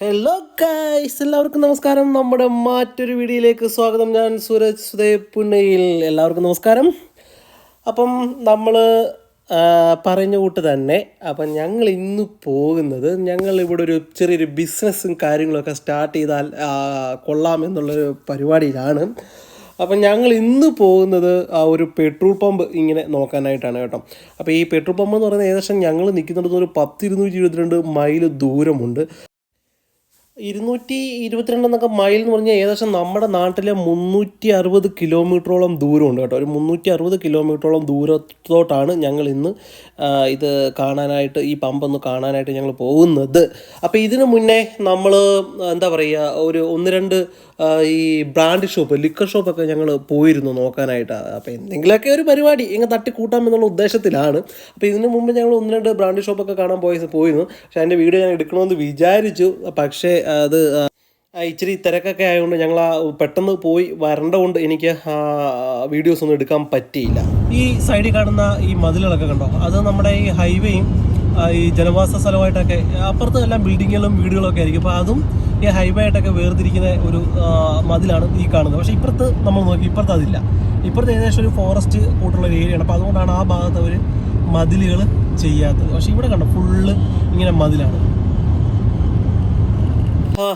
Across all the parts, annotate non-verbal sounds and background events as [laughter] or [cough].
Hello guys എല്ലാവർക്കും നമസ്കാരം. നമ്മുടെ മറ്റൊരു വീഡിയോയിലേക്ക് സ്വാഗതം. ഞാൻ സൂരജ് സുദേവ് പുണ്ണയിൽ എല്ലാവർക്കും നമസ്കാരം. അപ്പം നമ്മൾ പറഞ്ഞ കൂട്ട് തന്നെ അപ്പം ഞങ്ങൾ ഇന്ന് പോകുന്നത് ഞങ്ങൾ ഇവിടെ ഒരു ചെറിയൊരു ബിസിനസ്സും കാര്യങ്ങളൊക്കെ സ്റ്റാർട്ട് ചെയ്താൽ കൊള്ളാം എന്നുള്ളൊരു പരിപാടിയിലാണ്. അപ്പം ഞങ്ങൾ ഇന്ന് പോകുന്നത് ആ ഒരു പെട്രോൾ പമ്പ് ഇങ്ങനെ നോക്കാനായിട്ടാണ് കേട്ടോ. അപ്പോൾ ഈ പെട്രോൾ പമ്പ് എന്ന് പറയുന്നത് ഏകദേശം ഞങ്ങൾ നിൽക്കുന്നിടത്ത് ഒരു പത്തിരുന്നൂറ്റി ഇരുപത്തിരണ്ട് മൈൽ ദൂരമുണ്ട്. ഇരുന്നൂറ്റി ഇരുപത്തിരണ്ട് എന്നൊക്കെ മൈൽ എന്ന് പറഞ്ഞാൽ ഏകദേശം നമ്മുടെ നാട്ടിലെ മുന്നൂറ്റി അറുപത് കിലോമീറ്ററോളം ദൂരമുണ്ട് കേട്ടോ. ഒരു മുന്നൂറ്റി അറുപത് കിലോമീറ്ററോളം ദൂരത്തോട്ടാണ് ഞങ്ങൾ ഇന്ന് ഇത് കാണാനായിട്ട് ഈ പമ്പ് ഒന്ന് കാണാനായിട്ട് ഞങ്ങൾ പോകുന്നത്. അപ്പോൾ ഇതിനു മുന്നേ നമ്മൾ എന്താ പറയുക ഒരു ഒന്ന് രണ്ട് ഈ ബ്രാൻഡ് ഷോപ്പ് ലിക്കർ ഷോപ്പൊക്കെ ഞങ്ങൾ പോയിരുന്നു നോക്കാനായിട്ട്. അപ്പോൾ എന്തെങ്കിലുമൊക്കെ ഒരു പരിപാടി ഇങ്ങനെ തട്ടിക്കൂട്ടാം എന്നുള്ള ഉദ്ദേശത്തിലാണ്. അപ്പോൾ ഇതിനു മുമ്പ് ഞങ്ങൾ ഒന്ന് രണ്ട് ബ്രാൻഡ് ഷോപ്പൊക്കെ കാണാൻ പോയി പോയിരുന്നു. പക്ഷേ അതിന്റെ വീഡിയോ ഞാൻ എടുക്കണമെന്ന് വിചാരിച്ചു. പക്ഷേ അത് ഇച്ചിരി തിരക്കൊക്കെ ആയതുകൊണ്ട് ഞങ്ങൾ ആ പെട്ടെന്ന് പോയി വരണ്ട കൊണ്ട് എനിക്ക് വീഡിയോസ് ഒന്നും എടുക്കാൻ പറ്റിയില്ല. ഈ സൈഡിൽ കാണുന്ന ഈ മതിലുകളൊക്കെ കണ്ടോ? അത് നമ്മുടെ ഈ ഹൈവേയും ഈ ജനവാസ സ്ഥലമായിട്ടൊക്കെ അപ്പുറത്ത് എല്ലാം ബിൽഡിങ്ങുകളും വീടുകളും ഒക്കെ ആയിരിക്കും. അപ്പോൾ അതും ഈ ഹൈവേ ആയിട്ടൊക്കെ വേർതിരിക്കുന്ന ഒരു മതിലാണ് ഈ കാണുന്നത്. പക്ഷേ ഇപ്പുറത്ത് നമ്മൾ നോക്കി ഇപ്പുറത്ത് അതില്ല. ഇപ്പുറത്ത് ഏകദേശം ഒരു ഫോറസ്റ്റ് കൂട്ടുള്ള ഒരു ഏരിയയാണ് അപ്പോൾ അതുകൊണ്ടാണ് ആ ഭാഗത്ത് അവർ മതിലുകൾ ചെയ്യാത്തത്. പക്ഷേ ഇവിടെ കണ്ടോ ഫുള്ള് ഇങ്ങനെ മതിലാണ്.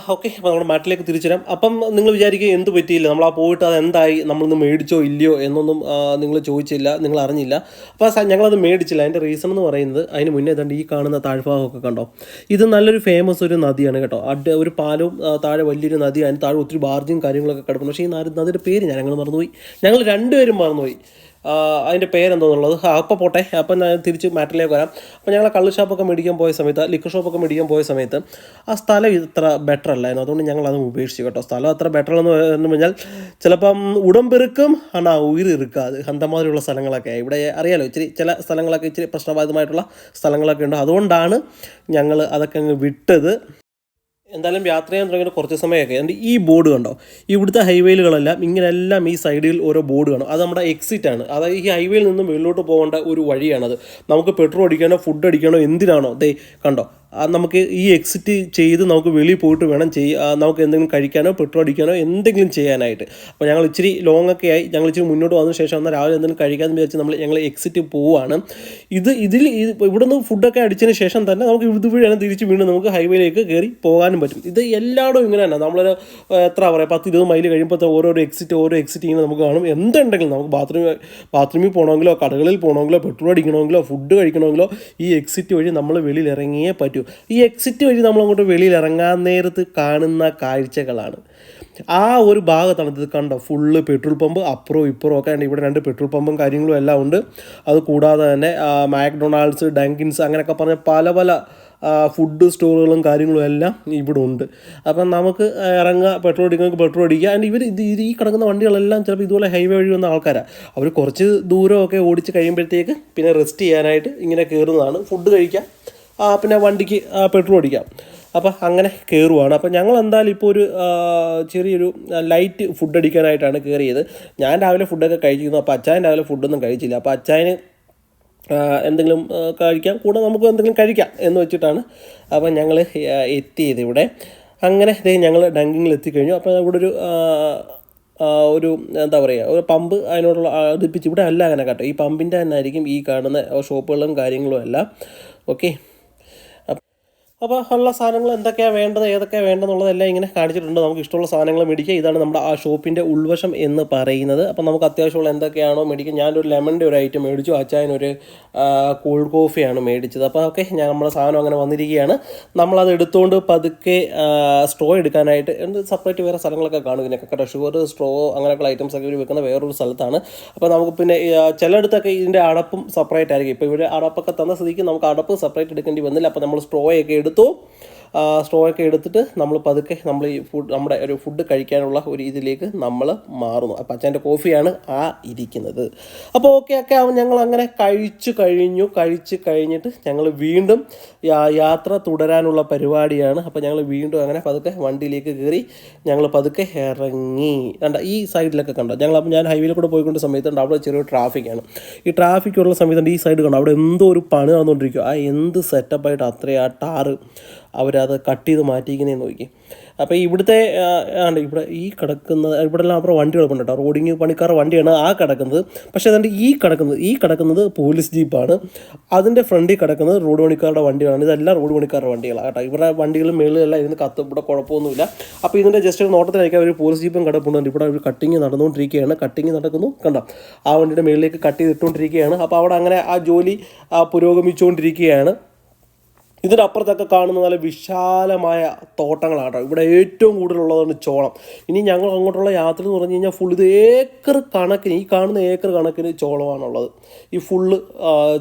ഓക്കെ അപ്പോൾ നമ്മുടെ മാറ്റിലേക്ക് തിരിച്ചു തരാം അപ്പം നിങ്ങൾ വിചാരിക്കുക എന്ത് പറ്റിയില്ല നമ്മൾ ആ പോയിട്ട് അത് എന്തായി നമ്മളൊന്ന് മേടിച്ചോ ഇല്ലയോ എന്നൊന്നും നിങ്ങൾ ചോദിച്ചില്ല നിങ്ങൾ അറിഞ്ഞില്ല. അപ്പോൾ ഞങ്ങളത് മേടിച്ചില്ല. അതിന്റെ റീസൺ എന്ന് പറയുന്നത് അതിന് മുന്നേ ഏതാണ്ട് ഈ കാണുന്ന താഴ്ഭാഗമൊക്കെ കണ്ടോ? ഇത് നല്ലൊരു ഫേമസ് ഒരു നദിയാണ് കേട്ടോ. അഡ് ഒരു പാലവും താഴെ വലിയൊരു നദിയാണ് താഴെ ഒത്തിരി ബാർജും കാര്യങ്ങളൊക്കെ കിടക്കുന്നു. പക്ഷേ ഈ നദി- നദിയുടെ പേര് ഞാൻ ഞങ്ങൾ മറന്നുപോയി. ഞങ്ങൾ രണ്ടുപേരും മറന്നുപോയി. അതിന്റെ പേരെന്തോന്നുള്ളത്? അപ്പോൾ പോട്ടെ. അപ്പം ഞാൻ തിരിച്ച് മാറ്റിലേക്ക് വരാം. അപ്പോൾ ഞങ്ങൾ കള്ള് ഷോപ്പൊക്കെ മേടിക്കാൻ പോയ സമയത്ത് ലിക്കർ ഷോപ്പൊക്കെ മേടിക്കാൻ പോയ സമയത്ത് ആ സ്ഥലം ഇത്ര ബെറ്റർ അല്ലായിരുന്നു. അതുകൊണ്ട് ഞങ്ങൾ അത് ഉപേക്ഷിച്ചു കേട്ടോ. സ്ഥലം അത്ര ബെറ്റർ എന്ന് പറഞ്ഞു കഴിഞ്ഞാൽ ചിലപ്പം ഉടമ്പെറുക്കും ആണാ ഉയരിറുക്കാത് അന്തമാതിരിയുള്ള സ്ഥലങ്ങളൊക്കെ. ഇവിടെ അറിയാലോ ഇച്ചിരി ചില സ്ഥലങ്ങളൊക്കെ ഇച്ചിരി പ്രശ്നബാധിതമായിട്ടുള്ള സ്ഥലങ്ങളൊക്കെ ഉണ്ട്. അതുകൊണ്ടാണ് ഞങ്ങൾ അതൊക്കെ അങ്ങ് വിട്ടത്. എന്തായാലും യാത്ര ചെയ്യാൻ തുടങ്ങിയിട്ട് കുറച്ച് സമയമൊക്കെ. എന്റെ ഈ ബോർഡ് കണ്ടോ? ഇവിടുത്തെ ഹൈവേയിലുകളെല്ലാം ഇങ്ങനെല്ലാം ഈ സൈഡിൽ ഓരോ ബോർഡ് കാണും. അത് നമ്മുടെ എക്സിറ്റ് ആണ്. അതായത് ഈ ഹൈവേയിൽ നിന്നും വെള്ളിലോട്ട് പോകേണ്ട ഒരു വഴിയാണത്. നമുക്ക് പെട്രോൾ അടിക്കാനോ ഫുഡ് അടിക്കാനോ എന്തിനാണോ? ദേ കണ്ടോ? നമുക്ക് ഈ എക്സിറ്റ് ചെയ്ത് നമുക്ക് വെളിയിൽ പോയിട്ട് വേണം ചെയ്യ നമുക്ക് എന്തെങ്കിലും കഴിക്കാനോ പെട്രോൾ അടിക്കാനോ എന്തെങ്കിലും ചെയ്യാനായിട്ട്. അപ്പോൾ ഞങ്ങൾ ഇച്ചിരി ലോങ് ഒക്കെ ആയി. ഞങ്ങൾ ഇച്ചിരി മുന്നോട്ട് വന്ന ശേഷം എന്നാൽ രാവിലെ എന്തെങ്കിലും കഴിക്കാമെന്ന് വിചാരിച്ച് നമ്മൾ ഞങ്ങൾ എക്സിറ്റ് പോവുകയാണ് ഇത് ഇതിൽ ഇവിടെ ഇവിടുന്ന് ഫുഡൊക്കെ അടിച്ചതിന് ശേഷം തന്നെ നമുക്ക് ഇതുവഴിയാണ് തിരിച്ച് വീണ്ടും നമുക്ക് ഹൈവേയിലേക്ക് കയറി പോകാനും പറ്റും. ഇത് എല്ലായിടും ഇങ്ങനെ തന്നെ. നമ്മളൊരു എത്ര പറയുക പത്ത് ഇരുപത് മൈൽ കഴിയുമ്പോൾ ഓരോരോ എക്സിറ്റ് ഓരോ എക്സിറ്റ് ഇങ്ങനെ നമുക്ക് കാണും. എന്തുണ്ടെങ്കിലും നമുക്ക് ബാത്റൂമിൽ ബാത്റൂമിൽ പോകണമെങ്കിലോ കടകളിൽ പോകണമെങ്കിലോ പെട്രോൾ അടിക്കണമെങ്കിലോ ഫുഡ് കഴിക്കണമെങ്കിലോ ഈ എക്സിറ്റ് വഴി നമ്മൾ വെളിയിൽ ഇറങ്ങിയേ പറ്റൂ. ഈ എക്സിറ്റ് വഴി നമ്മൾ അങ്ങോട്ട് വെളിയിൽ ഇറങ്ങാൻ നേരത്ത് കാണുന്ന കാഴ്ചകളാണ്. ആ ഒരു ഭാഗത്താണ് ഇത് കണ്ടോ? ഫുള്ള് പെട്രോൾ പമ്പ് അപ്പുറവും ഇപ്പുറവും ഒക്കെ ഇവിടെ രണ്ട് പെട്രോൾ പമ്പും കാര്യങ്ങളും എല്ലാം ഉണ്ട്. അത് കൂടാതെ തന്നെ മാക്ഡൊണാൾഡ്സ് ഡങ്കിൻസ് അങ്ങനെയൊക്കെ പറഞ്ഞ പല പല ഫുഡ് സ്റ്റോറുകളും കാര്യങ്ങളും എല്ലാം ഇവിടെ ഉണ്ട്. അപ്പം നമുക്ക് ഇറങ്ങുക പെട്രോൾ അടിക്കുന്നവർക്ക് പെട്രോൾ അടിക്കുക. ആൻഡ് ഇവർ ഇത് ഈ കിടക്കുന്ന വണ്ടികളെല്ലാം ചിലപ്പോൾ ഇതുപോലെ ഹൈവേ വഴി വന്ന ആൾക്കാരാണ് അവർ കുറച്ച് ദൂരമൊക്കെ ഓടിച്ച് കഴിയുമ്പോഴത്തേക്ക് പിന്നെ റെസ്റ്റ് ചെയ്യാനായിട്ട് ഇങ്ങനെ കയറുന്നതാണ്. ഫുഡ് കഴിക്കാം. പിന്നെ വണ്ടിക്ക് പെട്രോൾ അടിക്കാം. അപ്പം അങ്ങനെ കയറുവാണ് അപ്പം ഞങ്ങൾ എന്തായാലും ഇപ്പോൾ ഒരു ചെറിയൊരു ലൈറ്റ് ഫുഡ് അടിക്കാനായിട്ടാണ് കയറിയത് ഞാൻ രാവിലെ ഫുഡൊക്കെ കഴിച്ചിരുന്നു. അപ്പോൾ അച്ചായൻ രാവിലെ ഫുഡൊന്നും കഴിച്ചില്ല. അപ്പോൾ അച്ചായന് എന്തെങ്കിലും കഴിക്കാം. കൂടെ നമുക്ക് എന്തെങ്കിലും കഴിക്കാം എന്ന് വെച്ചിട്ടാണ് അപ്പം ഞങ്ങൾ എത്തിയത് ഇവിടെ. അങ്ങനെ ഞങ്ങൾ ഡങ്കിങ്ങിൽ എത്തിക്കഴിഞ്ഞു. അപ്പോൾ ഇവിടെ ഒരു ഒരു എന്താ പറയുക ഒരു പമ്പ് അതിനോടുള്ള അതിപ്പിച്ച് ഇവിടെ അല്ല അങ്ങനെ കേട്ടോ. ഈ പമ്പിന്റെ തന്നെ ആയിരിക്കും ഈ കാണുന്ന ഷോപ്പുകളും കാര്യങ്ങളും എല്ലാം. ഓക്കെ അപ്പോൾ ഉള്ള സാധനങ്ങൾ എന്തൊക്കെയാണ് വേണ്ടത് ഏതൊക്കെയാണ് വേണ്ടതെന്നുള്ളതെല്ലാം ഇങ്ങനെ കാണിച്ചിട്ടുണ്ട്. നമുക്ക് ഇഷ്ടമുള്ള സാധനങ്ങൾ മേടിക്കുക ഇതാണ് നമ്മുടെ ആ ഷോപ്പിന്റെ ഉൾവശം എന്ന് പറയുന്നത്. അപ്പോൾ നമുക്ക് അത്യാവശ്യമുള്ള എന്തൊക്കെയാണോ മേടിക്കുക ഞാനൊരു ലെമണിന്റെ ഒരു ഐറ്റം മേടിച്ചു. അച്ചായനൊരു കോൾഡ് കോഫിയാണ് മേടിച്ചത്. അപ്പോൾ ഓക്കെ ഞാൻ നമ്മുടെ സാധനം അങ്ങനെ വന്നിരിക്കുകയാണ്. നമ്മളത് എടുത്തുകൊണ്ട് പതുക്കെ സ്ട്രോ എടുക്കാനായിട്ട് എന്ത് സെപ്പറേറ്റ് വേറെ സ്ഥലങ്ങളൊക്കെ കാണും. ഇതിനൊക്കെ കേട്ടോ ഷുഗർ സ്ട്രോ അങ്ങനെയൊക്കെയുള്ള ഐറ്റംസ് ഒക്കെ വെക്കുന്ന വേറൊരു സ്ഥലത്താണ്. അപ്പോൾ നമുക്ക് പിന്നെ ചിലയിടത്തൊക്കെ ഇതിന്റെ അടപ്പും സെപ്പറേറ്റ് ആയിരിക്കും. ഇപ്പോൾ ഇവിടെ അടപ്പൊക്കെ തന്ന സ്ഥിതിക്ക് നമുക്ക് അടപ്പ് സെപ്പറേറ്റ് എടുക്കേണ്ടി വന്നില്ല. അപ്പോൾ നമ്മൾ സ്ട്രോ ഒക്കെ എടുത്തു സ്ട്രോ ഒക്കെ എടുത്തിട്ട് നമ്മൾ പതുക്കെ നമ്മൾ ഈ ഫുഡ് നമ്മുടെ ഒരു ഫുഡ് കഴിക്കാനുള്ള ഒരു ഇതിലേക്ക് നമ്മൾ മാറുന്നു. അപ്പം അച്ഛന്റെ കോഫിയാണ് ആ ഇരിക്കുന്നത്. അപ്പോൾ ഓക്കെ ഒക്കെ ഞങ്ങൾ അങ്ങനെ കഴിച്ചു കഴിഞ്ഞു. കഴിച്ച് കഴിഞ്ഞിട്ട് ഞങ്ങൾ വീണ്ടും യാത്ര തുടരാനുള്ള പരിപാടിയാണ്. അപ്പോൾ ഞങ്ങൾ വീണ്ടും അങ്ങനെ പതുക്കെ വണ്ടിയിലേക്ക് കയറി ഞങ്ങൾ പതുക്കെ ഇറങ്ങി. കണ്ട? ഈ സൈഡിലൊക്കെ കണ്ടോ? ഞങ്ങൾ അപ്പം ഞാൻ ഹൈവേയിൽ കൂടെ പോയിക്കൊണ്ട് സമയത്തുണ്ട് അവിടെ ചെറിയൊരു ട്രാഫിക്കാണ് ഈ ട്രാഫിക്കുള്ള സമയത്തുണ്ട് ഈ സൈഡ് കണ്ടോ? അവിടെ എന്തോ ഒരു പണി നടന്നുകൊണ്ടിരിക്കും ആ എന്ത് സെറ്റപ്പായിട്ട് അത്രയും ആ ടാറ് അവരത് കട്ട് ചെയ്ത് മാറ്റിയിരിക്കുന്നതെന്ന് നോക്കി. അപ്പോൾ ഇവിടുത്തെ ആണ് ഇവിടെ ഈ കിടക്കുന്ന ഇവിടെ എല്ലാം അപ്പുറം വണ്ടി കിടപ്പുണ്ട് കേട്ടോ. റോഡിങ് പണിക്കാർ വണ്ടിയാണ് ആ കിടക്കുന്നത്. പക്ഷേ അതുകൊണ്ട് ഈ കിടക്കുന്നത് ഈ കിടക്കുന്നത് പോലീസ് ജീപ്പാണ്. അതിന്റെ ഫ്രണ്ടിൽ കിടക്കുന്നത് റോഡ് പണിക്കാരുടെ വണ്ടികളാണ്. ഇതെല്ലാം റോഡ് പണിക്കാരുടെ വണ്ടികളാണ് കേട്ടോ. ഇവരുടെ വണ്ടികളും മേളിലെല്ലാം ഇതിന് കത്ത്. ഇവിടെ കുഴപ്പമൊന്നുമില്ല. അപ്പോൾ ഇതിന്റെ ജസ്റ്റ് ഒരു നോട്ടത്തിലായിരിക്കും ഒരു പോലീസ് ജീപ്പും കിടപ്പുണ്ട് ഇവിടെ ഒരു കട്ടിങ് നടന്നുകൊണ്ടിരിക്കുകയാണ്. കട്ടിങ് നടക്കുന്നു. കണ്ടോ? ആ വണ്ടിയുടെ മേളിലേക്ക് കട്ട് ചെയ്തിട്ടുകൊണ്ടിരിക്കുകയാണ്. അപ്പോൾ അവിടെ അങ്ങനെ ആ ജോലി പുരോഗമിച്ചുകൊണ്ടിരിക്കുകയാണ്. ഇതിന്റെ അപ്പുറത്തൊക്കെ കാണുന്ന നല്ല വിശാലമായ തോട്ടങ്ങളാണ് കേട്ടോ ഇവിടെ ഏറ്റവും കൂടുതലുള്ളതാണ് ചോളം. ഇനി ഞങ്ങൾ അങ്ങോട്ടുള്ള യാത്ര എന്ന് പറഞ്ഞു കഴിഞ്ഞാൽ ഫുൾ ഇത് ഏക്കർ കണക്കിന് ഈ കാണുന്ന ഏക്കർ കണക്കിന് ചോളമാണുള്ളത്. ഈ ഫുള്ള്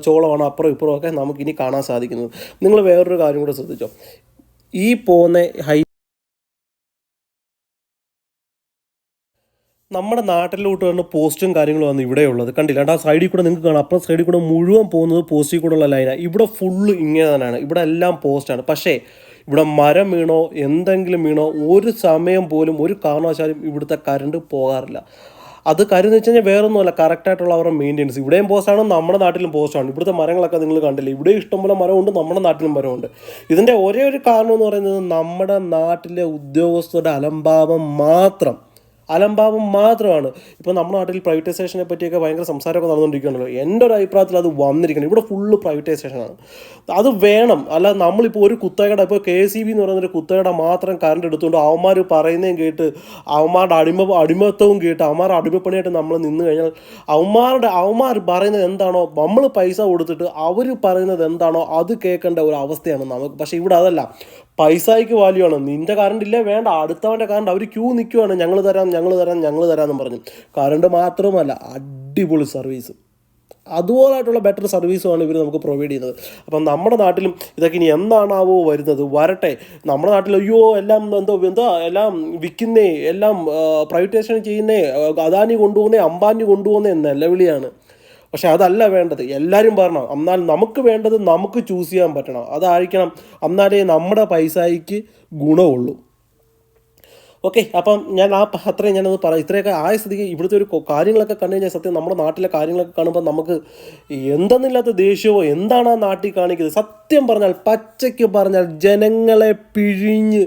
ചോളമാണ് അപ്പുറം ഇപ്പുറമൊക്കെ നമുക്കിനി കാണാൻ സാധിക്കുന്നത്. നിങ്ങൾ വേറൊരു കാര്യം കൂടെ ശ്രദ്ധിച്ചോ? ഈ പോകുന്ന ഹൈ നമ്മുടെ നാട്ടിലോട്ട് വരുന്ന പോസ്റ്റും കാര്യങ്ങളും ഇവിടെ ഉള്ളത്. കണ്ടില്ല? ആ സൈഡിൽ കൂടെ നിങ്ങൾക്ക് കാണാം. അപ്പുറം സൈഡിൽ കൂടെ മുഴുവൻ പോകുന്നത് പോസ്റ്റിൽ കൂടെ ഉള്ള ലൈനാണ് ഇവിടെ ഫുള്ള് ഇങ്ങനെ തന്നെയാണ്. ഇവിടെ എല്ലാം പോസ്റ്റാണ് പക്ഷേ ഇവിടെ മരം വീണോ എന്തെങ്കിലും വീണോ ഒരു സമയം പോലും ഒരു കാരണവശാലും ഇവിടുത്തെ കറണ്ട് പോകാറില്ല. അത് കാര്യം എന്ന് വെച്ച് കഴിഞ്ഞാൽ വേറെ ഒന്നുമല്ല കറക്റ്റായിട്ടുള്ള അവരുടെ മെയിന്റെനൻസ് ഇവിടെയും പോസ്റ്റാണ് നമ്മുടെ നാട്ടിലും പോസ്റ്റാണ് ഇവിടുത്തെ മരങ്ങളൊക്കെ നിങ്ങൾ കണ്ടില്ലേ? ഇവിടെ ഇഷ്ടംപോലെ മരമുണ്ട് നമ്മുടെ നാട്ടിലും മരമുണ്ട്. ഇതിന്റെ ഒരേ ഒരു കാരണം എന്ന് പറയുന്നത് നമ്മുടെ നാട്ടിലെ ഉദ്യോഗസ്ഥരുടെ അലംഭാവം മാത്രം. അലംഭാവം മാത്രമാണ്. ഇപ്പോൾ നമ്മുടെ നാട്ടിൽ പ്രൈവറ്റൈസേഷനെ പറ്റിയൊക്കെ ഭയങ്കര സംസാരമൊക്കെ നടന്നുകൊണ്ടിരിക്കുകയാണല്ലോ. എന്റെ ഒരു അഭിപ്രായത്തിൽ അത് വന്നിരിക്കണം. ഇവിടെ ഫുള്ള് പ്രൈവറ്റൈസേഷനാണ് അത് വേണം. അല്ല നമ്മളിപ്പോൾ ഒരു കുത്തകട ഇപ്പോൾ കെ സി ബി എന്ന് പറയുന്നൊരു കുത്തകട മാത്രം കറണ്ട് എടുത്തുകൊണ്ട് അവന്മാർ പറയുന്നതും കേട്ട് അവന്മാരുടെ അടിമ അടിമത്വവും കേട്ട് അവന്മാരുടെ അടിമപ്പണിയായിട്ട് നമ്മൾ നിന്ന് കഴിഞ്ഞാൽ അവന്മാരുടെ അവന്മാർ പറയുന്നത് എന്താണോ നമ്മൾ പൈസ കൊടുത്തിട്ട് അവർ പറയുന്നത് എന്താണോ അത് കേൾക്കേണ്ട ഒരു അവസ്ഥയാണ് നമുക്ക്. പക്ഷേ ഇവിടെ അതല്ല. പൈസയ്ക്ക് വാല്യൂ ആണ്. നിന്റെ കറണ്ട് ഇല്ലേ വേണ്ട. അടുത്തവന്റെ കറണ്ട് അവർ ക്യൂ നിൽക്കുവാണ് ഞങ്ങൾ തരാം ഞങ്ങൾ തരാം ഞങ്ങൾ തരാമെന്നും പറഞ്ഞു. കറണ്ട് മാത്രമല്ല അടിപൊളി സർവീസ് അതുപോലായിട്ടുള്ള ബെറ്റർ സർവീസുമാണ് ഇവർ നമുക്ക് പ്രൊവൈഡ് ചെയ്യുന്നത്. അപ്പം നമ്മുടെ നാട്ടിലും ഇതൊക്കെ ഇനി എന്താണാവോ വരുന്നത്? വരട്ടെ. നമ്മുടെ നാട്ടിൽ അയ്യോ എല്ലാം എന്തോ എന്താ എല്ലാം വിൽക്കുന്നേ എല്ലാം പ്രൈവറ്റൈസേഷൻ ചെയ്യുന്നേ അദാനി കൊണ്ടുപോകുന്നേ അംബാനി കൊണ്ടുപോകുന്നേ നിലവിളിയാണ്. പക്ഷെ അതല്ല വേണ്ടത്. എല്ലാവരും പറയണം എന്നാൽ നമുക്ക് വേണ്ടത് നമുക്ക് ചൂസ് ചെയ്യാൻ പറ്റണം. അതായിരിക്കണം. എന്നാലേ നമ്മുടെ പൈസയ്ക്ക് ഗുണമുള്ളൂ. ഓക്കെ അപ്പം ഞാൻ ആ അത്രയും ഞാനത് പറ ഇത്രയൊക്കെ ആയ സ്ഥിതിക്ക് ഇവിടുത്തെ ഒരു കാര്യങ്ങളൊക്കെ കണ്ടു കഴിഞ്ഞാൽ സത്യം നമ്മുടെ നാട്ടിലെ കാര്യങ്ങളൊക്കെ കാണുമ്പോൾ നമുക്ക് എന്തെന്നില്ലാത്ത ദേഷ്യമോ എന്താണ് ആ നാട്ടിൽ കാണിക്കുന്നത്? സത്യം പറഞ്ഞാൽ പച്ചയ്ക്ക് പറഞ്ഞാൽ ജനങ്ങളെ പിഴിഞ്ഞ്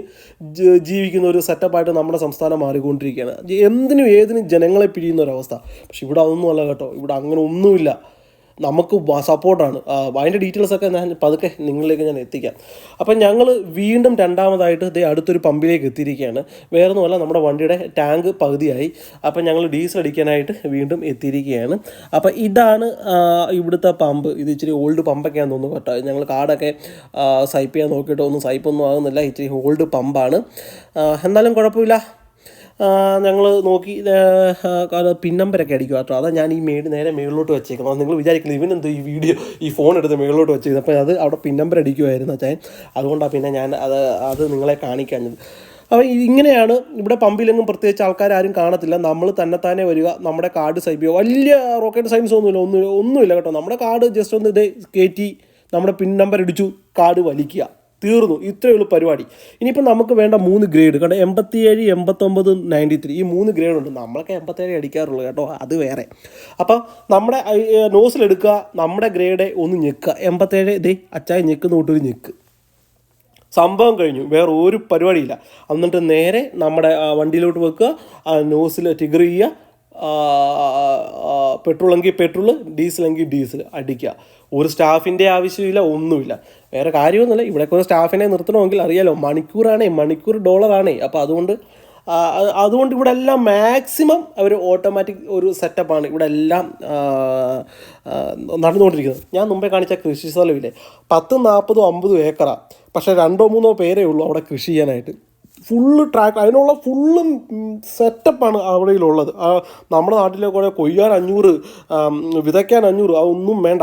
ജീവിക്കുന്ന ഒരു സെറ്റപ്പായിട്ട് നമ്മുടെ സംസ്ഥാനം മാറിക്കൊണ്ടിരിക്കുകയാണ്. എന്തിനും ഏതിനും ജനങ്ങളെ പിഴിയുന്ന ഒരവസ്ഥ പക്ഷെ ഇവിടെ അതൊന്നും അല്ല കേട്ടോ. ഇവിടെ അങ്ങനെ ഒന്നുമില്ല. നമുക്ക് സപ്പോർട്ടാണ് അതിന്റെ ഡീറ്റെയിൽസ് ഒക്കെ ഞാൻ പതുക്കെ നിങ്ങളിലേക്ക് ഞാൻ എത്തിക്കാം. അപ്പം ഞങ്ങൾ വീണ്ടും രണ്ടാമതായിട്ട് ഇതേ അടുത്തൊരു പമ്പിലേക്ക് എത്തിയിരിക്കുകയാണ്. വേറെ ഒന്നുമല്ല നമ്മുടെ വണ്ടിയുടെ ടാങ്ക് പകുതിയായി. അപ്പം ഞങ്ങൾ ഡീസൽ അടിക്കാനായിട്ട് വീണ്ടും എത്തിയിരിക്കുകയാണ്. അപ്പം ഇതാണ് ഇവിടുത്തെ പമ്പ്. ഇത് ഇച്ചിരി ഓൾഡ് പമ്പൊക്കെയാണെന്ന് തോന്നുന്നു കേട്ടോ. ഞങ്ങൾ കാർഡൊക്കെ സൈപ്പ് ചെയ്യാൻ നോക്കിയിട്ട് ഒന്നും സൈപ്പൊന്നും ആകുന്നില്ല. ഇച്ചിരി ഓൾഡ് പമ്പാണ്. എന്നാലും കുഴപ്പമില്ല. ഞങ്ങൾ നോക്കി പിൻ നമ്പരൊക്കെ കേട്ടോ. അതാ ഞാൻ ഈ മേട് നേരെ മേളിലോട്ട് വെച്ചേക്കുന്നത്. നിങ്ങൾ വിചാരിക്കുന്നത് ഇവനെന്തോ ഈ വീഡിയോ ഈ ഫോൺ എടുത്ത് മേളിലോട്ട് വെച്ചേക്കുന്നത്. അപ്പോൾ അത് അവിടെ പിൻ നമ്പർ അടിക്കുമായിരുന്നു അച്ഛൻ അതുകൊണ്ടാണ് പിന്നെ ഞാൻ അത് അത് നിങ്ങളെ കാണിക്കാഞ്ഞത്. അപ്പോൾ ഇങ്ങനെയാണ് ഇവിടെ പമ്പിലെങ്ങും പ്രത്യേകിച്ച് ആൾക്കാർ ആരും കാണത്തില്ല. നമ്മൾ തന്നെ തന്നെ വരിക. നമ്മുടെ കാർഡ് സൈബിയോ വലിയ റോക്കറ്റ് സയൻസ് ഒന്നുമില്ല. ഒന്നും ഒന്നുമില്ല കേട്ടോ. നമ്മുടെ കാർഡ് ജസ്റ്റ് ഒന്ന് ഇത് കയറ്റി നമ്മുടെ പിൻ നമ്പർ അടിച്ചു കാർഡ് വലിക്കുക. തീർന്നു. ഇത്രയേ ഉള്ളൂ പരിപാടി. ഇനിയിപ്പോൾ നമുക്ക് വേണ്ട മൂന്ന് ഗ്രേഡ് കാരണം എൺപത്തിയേഴ് എൺപത്തൊമ്പത് നയന്റി ത്രീ ഈ മൂന്ന് ഗ്രേഡ് ഉണ്ട്. നമ്മളൊക്കെ എൺപത്തേഴ് അടിക്കാറുള്ളൂ കേട്ടോ. അത് വേറെ. അപ്പോൾ നമ്മുടെ നോസിലെടുക്കുക നമ്മുടെ ഗ്രേഡ് ഒന്ന് ഞെക്കുക. എൺപത്തേഴ് ദേ അച്ചായ ഞെക്കുന്ന കൂട്ടൊരു ഞെക്ക്. സംഭവം കഴിഞ്ഞു. വേറെ ഒരു പരിപാടിയില്ല. എന്നിട്ട് നേരെ നമ്മുടെ വണ്ടിയിലോട്ട് വെക്കുക. നോസിൽ ടിഗർ ചെയ്യുക. പെട്രോളെങ്കിൽ പെട്രോൾ ഡീസലെങ്കിൽ ഡീസൽ അടിക്കുക. ഒരു സ്റ്റാഫിന്റെ ആവശ്യമില്ല ഒന്നുമില്ല. വേറെ കാര്യമൊന്നുമില്ല. ഇവിടെയൊക്കെ ഒരു സ്റ്റാഫിനെ നിർത്തണമെങ്കിൽ അറിയാലോ മണിക്കൂറാണേ മണിക്കൂർ ഡോളറാണേ അപ്പോൾ അതുകൊണ്ട് അതുകൊണ്ട് ഇവിടെ എല്ലാം മാക്സിമം അവർ ഓട്ടോമാറ്റിക് ഒരു സെറ്റപ്പാണ് ഇവിടെ എല്ലാം നടന്നുകൊണ്ടിരിക്കുന്നത്. ഞാൻ മുമ്പേ കാണിച്ച കൃഷി സ്ഥലമില്ലേ? പത്തും നാൽപ്പതും അമ്പതും ഏക്കറാണ് പക്ഷേ രണ്ടോ മൂന്നോ പേരേ ഉള്ളൂ അവിടെ കൃഷി ചെയ്യാനായിട്ട്. ഫുള്ള് ട്രാക്ക് അതിനുള്ള ഫുള്ളും സെറ്റപ്പാണ് അവിടെയുള്ളത്. ആ, നമ്മുടെ നാട്ടിലെ കുറേ കൊയ്യാൻ അഞ്ഞൂറ് വിതയ്ക്കാൻ അഞ്ഞൂറ് അതൊന്നും വേണ്ട.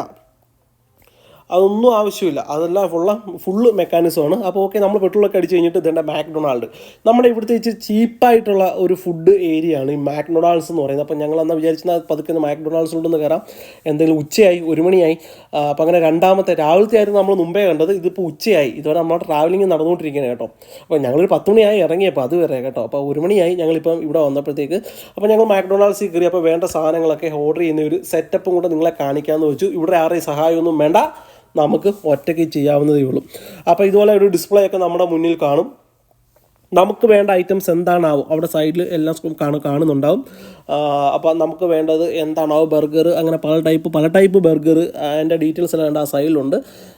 അതൊന്നും ആവശ്യമില്ല. അതെല്ലാം ഫുള്ള ഫുള്ള് മെക്കാനിസമാണ് അപ്പോൾ ഓക്കെ നമ്മൾ പെട്രോളൊക്കെ അടിച്ച് കഴിഞ്ഞിട്ട് ഇതേണ്ട മാക്ഡൊണാൾഡ് നമ്മുടെ ഇവിടുത്തെ ഇച്ചിരി ചീപ്പായിട്ടുള്ള ഒരു ഫുഡ് ഏരിയ ആണ് ഈ മാക്ഡൊണാൾഡ്സ് എന്ന് പറയുന്നത്. അപ്പോൾ ഞങ്ങൾ അന്ന് വിചാരിച്ചാൽ പതുക്കെ മാക്ഡൊണാൾഡ്സ് ഉണ്ടെന്ന് കയറാം എന്തെങ്കിലും ഉച്ചയായി ഒരു മണിയായി. അപ്പോൾ അങ്ങനെ രണ്ടാമത്തെ രാവിലത്തെ ആയിരുന്നു നമ്മൾ മുമ്പേ കണ്ടത്. ഇതിപ്പോൾ ഉച്ചയായി. ഇതുവരെ നമ്മുടെ ട്രാവലിംഗ് നടന്നുകൊണ്ടിരിക്കുകയാണ് കേട്ടോ. അപ്പോൾ ഞങ്ങളൊരു പത്ത് മണിയായി ഇറങ്ങിയപ്പോൾ അത് വരെ കേട്ടോ. അപ്പോൾ ഒരു മണിയായി ഞങ്ങളിപ്പം ഇവിടെ വന്നപ്പോഴത്തേക്ക്. അപ്പോൾ ഞങ്ങൾ മാക്ഡൊണാൾഡ്സിൽ കയറി അപ്പോൾ വേണ്ട സാധനങ്ങളൊക്കെ ഓർഡർ ചെയ്യുന്ന ഒരു സെറ്റപ്പും കൂടെ നിങ്ങളെ കാണിക്കാമെന്ന് വെച്ചു. ഇവിടെ ആരുടെയും സഹായമൊന്നും വേണ്ട. നമുക്ക് ഒറ്റയ്ക്ക് ചെയ്യാവുന്നതേ ഉള്ളൂ. അപ്പോൾ ഇതുപോലെ ഒരു ഡിസ്പ്ലേ ഒക്കെ നമ്മുടെ മുന്നിൽ കാണും. നമുക്ക് വേണ്ട ഐറ്റംസ് എന്താണാവും അവിടെ സൈഡിൽ എല്ലാം കാണു കാണുന്നുണ്ടാവും. അപ്പോൾ നമുക്ക് വേണ്ടത് എന്താണാവും ബർഗർ അങ്ങനെ പല ടൈപ്പ് പല ടൈപ്പ് ബർഗർ അതിന്റെ ഡീറ്റെയിൽസ് എല്ലാം ആ സൈഡിലുണ്ട്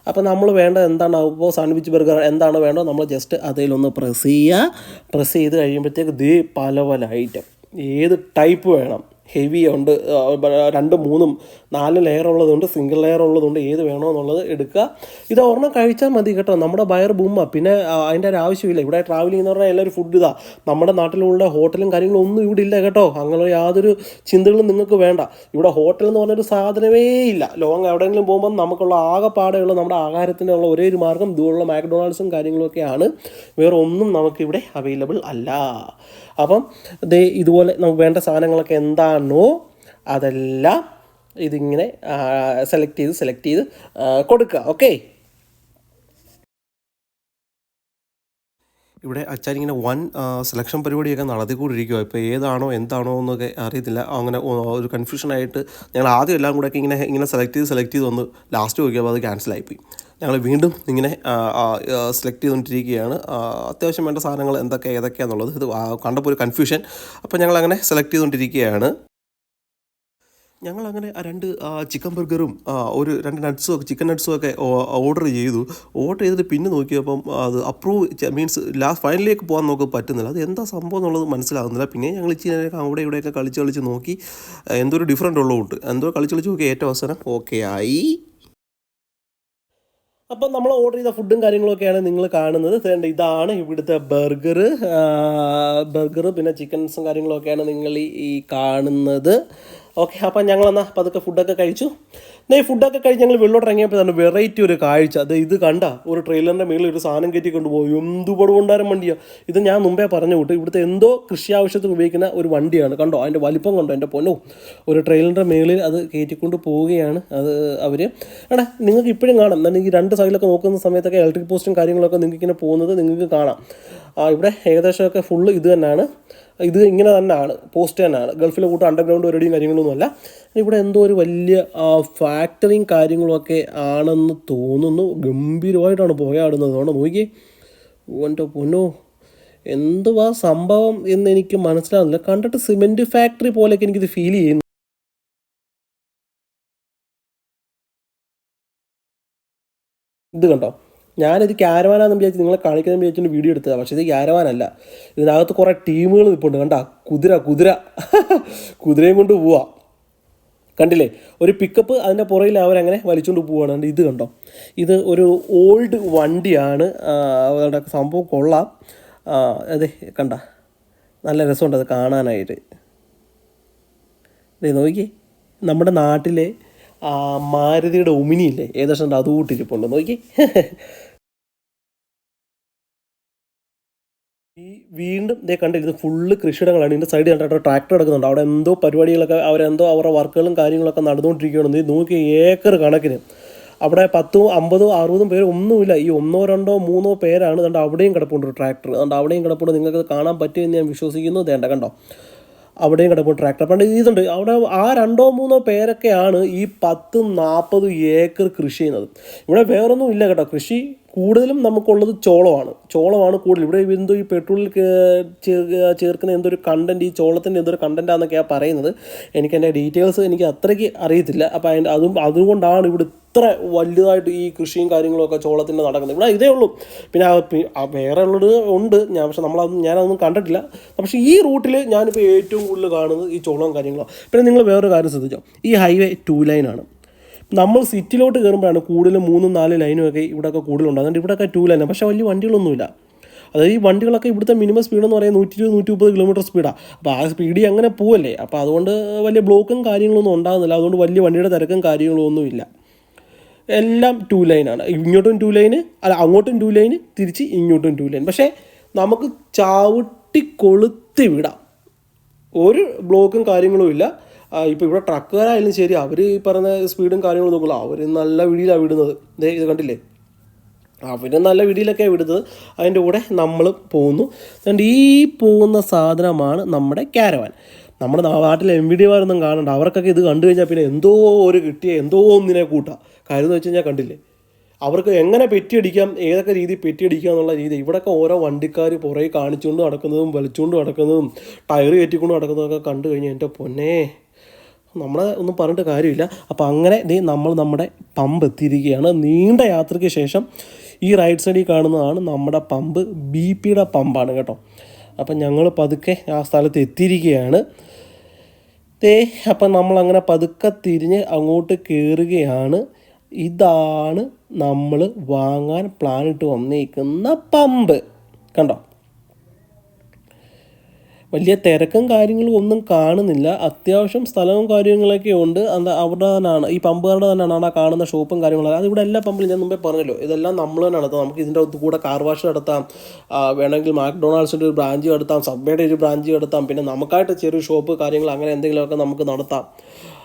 അപ്പോൾ നമ്മൾ വേണ്ടത് എന്താണാവും ഇപ്പോൾ സാൻഡ്വിച്ച് ബർഗർ എന്താണ് വേണ്ടത് നമ്മൾ ജസ്റ്റ് അതിലൊന്ന് പ്രസ് ചെയ്യുക. പ്രസ് ചെയ്ത് കഴിയുമ്പോഴത്തേക്ക് ദേ പല പല ഐറ്റം ഏത് ടൈപ്പ് വേണം? ഹെവി ഉണ്ട്. രണ്ട് മൂന്നും നാല് ലെയർ ഉള്ളതുണ്ട് സിംഗിൾ ലെയർ ഉള്ളതുണ്ട് ഏത് വേണോ എന്നുള്ളത് എടുക്കുക. ഇത് ഒരെണ്ണം കഴിച്ചാൽ മതി കേട്ടോ. നമ്മുടെ ബയർ ബൂമ. പിന്നെ അതിന്റെ ഒരു ആവശ്യമില്ല. ഇവിടെ ട്രാവൽ ചെയ്യുന്ന പറഞ്ഞാൽ എല്ലാവരും ഫുഡ് ഇതാ. നമ്മുടെ നാട്ടിലുള്ള ഹോട്ടലും കാര്യങ്ങളും ഒന്നും ഇവിടെ ഇല്ല കേട്ടോ. അങ്ങനെ യാതൊരു ചിന്തകളും നിങ്ങൾക്ക് വേണ്ട. ഇവിടെ ഹോട്ടൽ എന്ന് പറഞ്ഞൊരു സാധനമേ ഇല്ല. ലോങ് എവിടെയെങ്കിലും പോകുമ്പോൾ നമുക്കുള്ള ആകെപ്പാടെയുള്ള നമ്മുടെ ആഹാരത്തിനുള്ള ഒരേ ഒരു മാർഗം ഇതുപോലുള്ള മാക്ഡൊണാൾഡ്സും കാര്യങ്ങളൊക്കെയാണ് വേറെ ഒന്നും നമുക്കിവിടെ അവൈലബിൾ അല്ല. അപ്പം ദേ ഇതുപോലെ നമുക്ക് വേണ്ട സാധനങ്ങളൊക്കെ എന്താണോ അതെല്ലാം ഇതിങ്ങനെ സെലക്ട് ചെയ്ത് സെലക്ട് ചെയ്ത് കൊടുക്കുക. ഓക്കെ ഇവിടെ അച്ചാരിങ്ങനെ വൺ സെലക്ഷൻ പരിപാടിയൊക്കെ നടത്തിക്കൊണ്ടിരിക്കുക ഇപ്പോൾ ഏതാണോ എന്താണോ എന്നൊക്കെ അറിയത്തില്ല. അങ്ങനെ ഒരു കൺഫ്യൂഷനായിട്ട് ഞങ്ങൾ ആദ്യം എല്ലാം കൂടെ ഒക്കെ ഇങ്ങനെ ഇങ്ങനെ സെലക്ട് ചെയ്ത് സെലക്ട് ചെയ്ത് വന്ന് ലാസ്റ്റ് നോക്കിയപ്പോൾ അത് ക്യാൻസലായിപ്പോയി ഞങ്ങൾ വീണ്ടും ഇങ്ങനെ സെലക്ട് ചെയ്തുകൊണ്ടിരിക്കുകയാണ്. അത്യാവശ്യം വേണ്ട സാധനങ്ങൾ എന്തൊക്കെ ഏതൊക്കെയാണെന്നുള്ളത് ഇത് കണ്ടപ്പോൾ ഒരു കൺഫ്യൂഷൻ അപ്പോൾ ഞങ്ങൾ അങ്ങനെ സെലക്ട് ചെയ്തുകൊണ്ടിരിക്കുകയാണ്. ഞങ്ങൾ അങ്ങനെ ആ രണ്ട് ചിക്കൻ ബർഗറും ഒരു രണ്ട് നട്ട്സും ഒക്കെ ചിക്കൻ നട്ട്സും ഒക്കെ ഓർഡർ ചെയ്തു. ഓർഡർ ചെയ്തിട്ട് പിന്നെ നോക്കിയപ്പം അത് അപ്രൂവ് മീൻസ് ലാസ്റ്റ് ഫൈനലിലേക്ക് പോകാൻ നമുക്ക് പറ്റുന്നില്ല. അത് എന്താ സംഭവം എന്നുള്ളത് മനസ്സിലാകുന്നില്ല. പിന്നെ ഞങ്ങൾ ഇച്ചിരി അവിടെ ഇവിടെയൊക്കെ കളിച്ച് കളിച്ച് നോക്കി. എന്തോ ഒരു ഡിഫറന്റ് ഉള്ളതുകൊണ്ട്. എന്തോ കളിച്ച് കളിച്ച് നോക്കി. ഏറ്റവും അവസാനം ഓക്കെ ആയി. അപ്പം നമ്മൾ ഓർഡർ ചെയ്ത ഫുഡും കാര്യങ്ങളൊക്കെയാണ് നിങ്ങൾ കാണുന്നത്. ഇതാണ് ഇവിടുത്തെ ബർഗർ ബർഗർ പിന്നെ ചിക്കൻസും കാര്യങ്ങളൊക്കെയാണ് നിങ്ങൾ ഈ കാണുന്നത്. ഓക്കെ അപ്പം ഞങ്ങളെന്നാൽ പതുക്കെ ഫുഡൊക്കെ കഴിച്ചു. നെയ് ഫുഡൊക്കെ കഴിച്ച് ഞങ്ങൾ വെള്ളോട്ട് ഇറങ്ങിയപ്പോൾ തന്നെ വെറൈറ്റി ഒരു കാഴ്ച. അത് ഇത് കണ്ട ഒരു ട്രെയിലറിന്റെ മേളിൽ ഒരു സാധനം കയറ്റി കൊണ്ടുപോയി. എന്ത് പടുകൊണ്ടാരം വണ്ടിയാണ് ഇത് ഞാൻ മുമ്പേ പറഞ്ഞു വിട്ടു. ഇവിടുത്തെ എന്തോ കൃഷി ആവശ്യത്തിന് ഉപയോഗിക്കുന്ന ഒരു വണ്ടിയാണ്. കണ്ടോ അതിന്റെ വലിപ്പം കണ്ടോ എന്റെ പൊന്നോ. ഒരു ട്രെയിലറിന്റെ മേളിൽ അത് കയറ്റിക്കൊണ്ട് പോവുകയാണ് അത് അവർ എടാ നിങ്ങൾക്ക് ഇപ്പോഴും കാണാം. എന്നാൽ ഈ രണ്ട് സൈഡിലൊക്കെ നോക്കുന്ന സമയത്തൊക്കെ ഇലക്ട്രിക് പോസ്റ്റും കാര്യങ്ങളൊക്കെ നിങ്ങൾക്ക് ഇങ്ങനെ പോകുന്നത് നിങ്ങൾക്ക് കാണാം. ഇവിടെ ഏകദേശമൊക്കെ ഫുള്ള് ഇത് തന്നെയാണ് ഇത് ഇങ്ങനെ തന്നെയാണ് പോസ്റ്റ് തന്നെയാണ്. ഗൾഫിലെ കൂട്ടം അണ്ടർഗ്രൗണ്ട് പരിപാടിയും കാര്യങ്ങളൊന്നുമല്ല. ഇവിടെ എന്തോ ഒരു വലിയ ഫാക്ടറിയും കാര്യങ്ങളൊക്കെ ആണെന്ന് തോന്നുന്നു. ഗംഭീരമായിട്ടാണ് പോയാടുന്നത് അതുകൊണ്ട് നോക്കിയേ. എന്റെ പൊന്നോ. എന്തുവാ സംഭവം എന്ന് എനിക്ക് മനസ്സിലാകുന്നില്ല കണ്ടിട്ട് സിമെന്റ് ഫാക്ടറി പോലെയൊക്കെ എനിക്കിത് ഫീൽ ചെയ്യുന്നു. ഇത് കണ്ടോ? ഞാനിത് ക്യാരവാനാന്ന് വിചാരിച്ച് നിങ്ങളെ കാണിക്കുന്ന വിചാരിച്ചിട്ട് വീഡിയോ എടുത്തതാണ് പക്ഷേ ഇത് ക്യാരവാനല്ല. ഇതിനകത്ത് കുറേ ടീമുകൾ നിൽപ്പുണ്ട്. കണ്ട? കുതിര കുതിര. [laughs] കുതിരയും കൊണ്ട് പോവാ. കണ്ടില്ലേ? ഒരു പിക്കപ്പ് അതിന്റെ പുറയിൽ അവരങ്ങനെ വലിച്ചുകൊണ്ട് പോവുകയാണ്? ഇത് കണ്ടോ? ഇത് ഒരു ഓൾഡ് വണ്ടിയാണ്. അവരുടെ സംഭവം കൊള്ളാം. അതെ കണ്ട? നല്ല രസമുണ്ട് അത് കാണാനായിട്ട്. ദേ നോക്കി നമ്മുടെ നാട്ടിലെ മാരുതിയുടെ ഒമിനിയില്ലേ ഏകദേശം അത് കൂട്ടിരിപ്പുണ്ട് നോക്കി [laughs] വീണ്ടും ഇതേ കണ്ടില്ല ഇത് ഫുള്ള് കൃഷിയിടങ്ങളാണ്. ഇതിന്റെ സൈഡ് കണ്ടിട്ട് ട്രാക്ടർ എടുക്കുന്നുണ്ട് അവിടെ എന്തോ പരിപാടികളൊക്കെ അവരെന്തോ അവരുടെ വർക്കുകളും കാര്യങ്ങളൊക്കെ നടന്നുകൊണ്ടിരിക്കുകയാണ്. ഇത് നോക്കി ഏക്കർ കണക്കിന്. അവിടെ പത്തും അമ്പതും അറുപതും പേര് ഒന്നുമില്ല. ഈ ഒന്നോ രണ്ടോ മൂന്നോ പേരാണ് കണ്ട അവിടെയും കിടപ്പുണ്ട് ട്രാക്ടർ അതുകൊണ്ട് അവിടെയും കിടപ്പുണ്ട്. നിങ്ങൾക്ക് കാണാൻ പറ്റുമെന്ന് ഞാൻ വിശ്വസിക്കുന്നു വേണ്ട കണ്ടോ അവിടെയും കിടപ്പുണ്ട് ട്രാക്ടർ പണ്ട് ഇതുണ്ട്. അവിടെ ആ രണ്ടോ മൂന്നോ പേരൊക്കെയാണ് ഈ പത്തും നാൽപ്പതും ഏക്കർ കൃഷി ചെയ്യുന്നത്. ഇവിടെ വേറൊന്നും ഇല്ല കേട്ടോ. കൃഷി കൂടുതലും നമുക്കുള്ളത് ചോളമാണ്. ചോളമാണ് കൂടുതൽ. ഇവിടെ എന്തോ ഈ പെട്രോളിൽ ചേർക്കുന്ന എന്തൊരു കണ്ടന്റ് ഈ ചോളത്തിന്റെ എന്തൊരു കണ്ടന്റാന്നൊക്കെയാണ് പറയുന്നത്. എനിക്ക് എന്റെ ഡീറ്റെയിൽസ് എനിക്ക് അത്രയ്ക്ക് അറിയത്തില്ല. അപ്പോൾ അതിന്റെ അതും അതുകൊണ്ടാണ് ഇവിടെ ഇത്ര വലുതായിട്ട് ഈ കൃഷിയും കാര്യങ്ങളൊക്കെ ചോളത്തിന്റെ നടക്കുന്നത്. ഇവിടെ ഇതേ ഉള്ളൂ. പിന്നെ വേറെ ഉള്ളത് ഉണ്ട്. ഞാൻ പക്ഷെ നമ്മളതൊന്നും ഞാനതൊന്നും കണ്ടിട്ടില്ല. പക്ഷേ ഈ റൂട്ടിൽ ഞാനിപ്പോൾ ഏറ്റവും കൂടുതൽ കാണുന്നത് ഈ ചോളവും കാര്യങ്ങളോ. പിന്നെ നിങ്ങൾ വേറൊരു കാര്യം ശ്രദ്ധിച്ചോ? ഈ ഹൈവേ ടു ലൈനാണ് നമ്മൾ സിറ്റിയിലോട്ട് കയറുമ്പോഴാണ് കൂടുതലും മൂന്നും നാല് ലൈനും ഒക്കെ ഇവിടെയൊക്കെ കൂടുതലുണ്ട് അതുകൊണ്ട് ഇവിടെയൊക്കെ ലൈൻ ലൈനാണ് പക്ഷേ വലിയ വണ്ടികളൊന്നുമില്ല. അതായത് ഈ വണ്ടികളൊക്കെ ഇവിടുത്തെ മിനിമം സ്പീഡ് എന്ന് പറയുന്നത് നൂറ്റി ഇരുപത് നൂറ്റി മുപ്പത് കിലോമീറ്റർ സ്പീഡാണ് അപ്പോൾ ആ സ്പീഡിൽ അങ്ങനെ പോവല്ലേ? അപ്പോൾ അതുകൊണ്ട് വലിയ ബ്ലോക്കും കാര്യങ്ങളൊന്നും ഉണ്ടാകുന്നില്ല. അതുകൊണ്ട് വലിയ വണ്ടിയുടെ തിരക്കും കാര്യങ്ങളും ഒന്നുമില്ല എല്ലാം ടു ലൈനാണ് ഇങ്ങോട്ടും ടു ലൈന് അല്ല അങ്ങോട്ടും ടു ലൈന് തിരിച്ച് ഇങ്ങോട്ടും ടു ലൈൻ പക്ഷേ നമുക്ക് ചവിട്ടി കൊളുത്തി വിടാം. ഒരു ബ്ലോക്കും കാര്യങ്ങളും ഇല്ല. ഇപ്പോൾ ഇവിടെ ട്രക്കുകാരായാലും ശരി അവർ ഈ പറഞ്ഞ സ്പീഡും കാര്യങ്ങളും നോക്കില്ല അവർ നല്ല വിടിയിലാണ് വിടുന്നത്. ഇതേ ഇത് കണ്ടില്ലേ? അവർ നല്ല വിടിയിലൊക്കെ വിടുന്നത്. അതിന്റെ കൂടെ നമ്മൾ പോകുന്നു അതുകൊണ്ട് ഈ പോകുന്ന സാധനമാണ് നമ്മുടെ ക്യാരവാൻ നമ്മുടെ നാട്ടിലെ എം വി ഡിമാരൊന്നും കാണണ്ട. അവർക്കൊക്കെ ഇത് കണ്ടു കഴിഞ്ഞാൽ പിന്നെ എന്തോ ഒരു കിട്ടിയ എന്തോ ഒന്നിനെ കൂട്ടാം. കാര്യം എന്ന് വെച്ച് കഴിഞ്ഞാൽ കണ്ടില്ലേ? അവർക്ക് എങ്ങനെ പെറ്റിയടിക്കാം ഏതൊക്കെ രീതിയിൽ പെറ്റിയടിക്കാം എന്നുള്ള രീതി. ഇവിടെയൊക്കെ ഓരോ വണ്ടിക്കാർ പുറകെ കാണിച്ചുകൊണ്ട് നടക്കുന്നതും വലിച്ചുകൊണ്ട് നടക്കുന്നതും ടയർ കയറ്റിക്കൊണ്ട് നടക്കുന്നതൊക്കെ കണ്ടു കഴിഞ്ഞാൽ എന്റെ പൊന്നേ. നമ്മളെ ഒന്നും പറഞ്ഞിട്ട് കാര്യമില്ല. അപ്പോൾ അങ്ങനെ ദേ നമ്മൾ നമ്മുടെ പമ്പ് എത്തിയിരിക്കുകയാണ്. നീണ്ട യാത്രയ്ക്ക് ശേഷം ഈ റൈറ്റ് സൈഡിൽ കാണുന്നതാണ് നമ്മുടെ പമ്പ്. ബി പിയുടെ പമ്പാണ് കേട്ടോ. അപ്പം ഞങ്ങൾ പതുക്കെ ആ സ്ഥലത്ത് എത്തിയിരിക്കുകയാണ്. ദേ അപ്പം നമ്മളങ്ങനെ പതുക്കെ തിരിഞ്ഞ് അങ്ങോട്ട് കയറുകയാണ് ഇതാണ് നമ്മൾ വാങ്ങാൻ പ്ലാനിട്ട് വന്നേക്കുന്ന പമ്പ്. കണ്ടോ? വലിയ തിരക്കും കാര്യങ്ങളും ഒന്നും കാണുന്നില്ല. അത്യാവശ്യം സ്ഥലവും കാര്യങ്ങളൊക്കെ ഉണ്ട്. അത് അവിടെ തന്നെയാണ് ഈ പമ്പുകാരുടെ തന്നെയാണ് അവിടെ കാണുന്ന ഷോപ്പും കാര്യങ്ങളും അത് ഇവിടെ എല്ലാ പമ്പിലും ഞാൻ മുമ്പേ പറഞ്ഞല്ലോ. ഇതെല്ലാം നമ്മൾ തന്നെ നടത്താം നമുക്ക് ഇതിന്റെ കൂടെ കാർ വാഷ് നടത്താം. വേണമെങ്കിൽ മാക്ഡൊണാൾഡ്സിന്റെ ഒരു ബ്രാഞ്ച് നടത്താം സബ്വേയുടെ ഒരു ബ്രാഞ്ച് നടത്താം പിന്നെ നമുക്കായിട്ട് ചെറിയ ഷോപ്പ് കാര്യങ്ങൾ അങ്ങനെ എന്തെങ്കിലുമൊക്കെ നമുക്ക് നടത്താം. ആ,